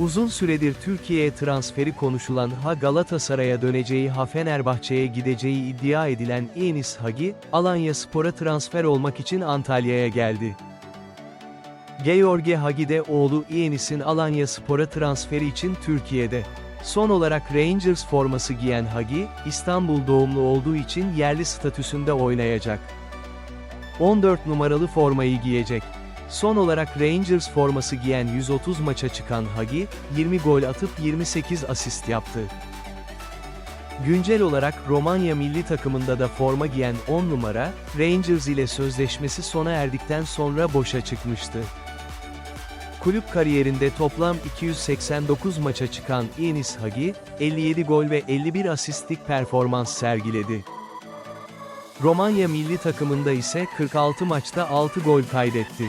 Uzun süredir Türkiye'ye transferi konuşulan ha Galatasaray'a döneceği ha Fenerbahçe'ye gideceği iddia edilen Enis Hagi, Alanya Spor'a transfer olmak için Antalya'ya geldi. George Hagi de oğlu Enis'in Alanya Spor'a transferi için Türkiye'de. Son olarak Rangers forması giyen Hagi, İstanbul doğumlu olduğu için yerli statüsünde oynayacak. 14 numaralı formayı giyecek. Son olarak Rangers forması giyen 130 maça çıkan Hagi, 20 gol atıp 28 asist yaptı. Güncel olarak Romanya milli takımında da forma giyen 10 numara, Rangers ile sözleşmesi sona erdikten sonra boşa çıkmıştı. Kulüp kariyerinde toplam 289 maça çıkan Enis Hagi, 57 gol ve 51 asistlik performans sergiledi. Romanya milli takımında ise 46 maçta 6 gol kaydetti.